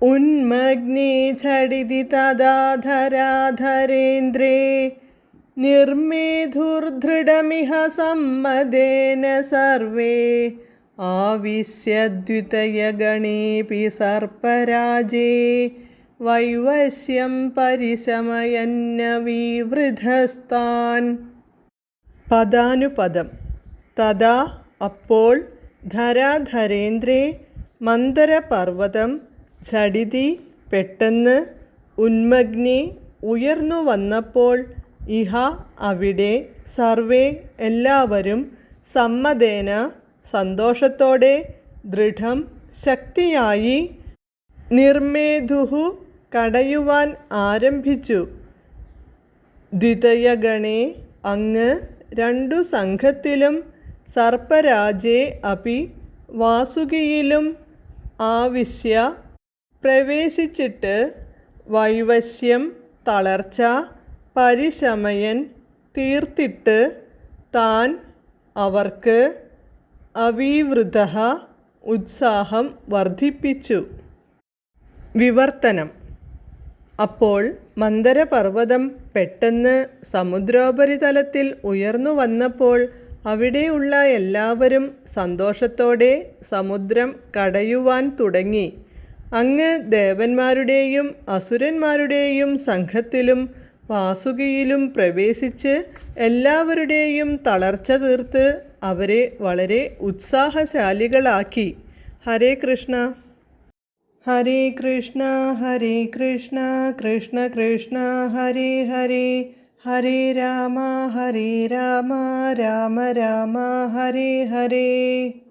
ഉന്മഗ്നേ ഝടിതി തദാധരാധരേന്ദ്രേ നിർമേധുർദൃഢമിഹ സമ്മതേന survey ആവിശ്യദ്വിതയഗണേപി സർപ്പരാജേ വൈവശ്യം പരിശമയന്ന വിവൃധസ്താൻ പദാനുപദം. തഥാ അപ്പോൾ ധരാധരേന്ദ്രേ മന്ദരപർവതം ഝടിതി പെട്ടെന്ന് ഉന്മഗ്നി ഉയർന്നു വന്നപ്പോൾ ഇഹ അവിടെ സർവേ എല്ലാവരും സമ്മതേന സന്തോഷത്തോടെ ദൃഢം ശക്തിയായി നിർമേധുഹു കടയുവാൻ ആരംഭിച്ചു. ദ്വിതയഗണേ അങ്ങ് രണ്ടു സംഘത്തിലും സർപ്പരാജേ അപി വാസുകിയിലും ആവശ്യ പ്രവേശിച്ചിട്ട് വൈവശ്യം തളർച്ച പരിശമയൻ തീർത്തിട്ട് താൻ അവർക്ക് അവീവൃത ഉത്സാഹം വർദ്ധിപ്പിച്ചു. വിവർത്തനം. അപ്പോൾ മന്ദരപർവതം പെട്ടെന്ന് സമുദ്രോപരിതലത്തിൽ ഉയർന്നു വന്നപ്പോൾ അവിടെയുള്ള എല്ലാവരും സന്തോഷത്തോടെ സമുദ്രം കടയുവാൻ തുടങ്ങി. അങ്ങ് ദേവന്മാരുടെയും അസുരന്മാരുടെയും സംഘത്തിലും വാസുകിയിലും പ്രവേശിച്ച് എല്ലാവരുടെയും തളർച്ച തീർത്ത് അവരെ വളരെ ഉത്സാഹശാലികളാക്കി. ഹരേ കൃഷ്ണ. ഹരേ കൃഷ്ണ ഹരേ കൃഷ്ണ കൃഷ്ണ കൃഷ്ണ ഹരേ ഹരേ. ഹരേ രാമ ഹരേ രാമ രാമ രാമ ഹരേ ഹരേ.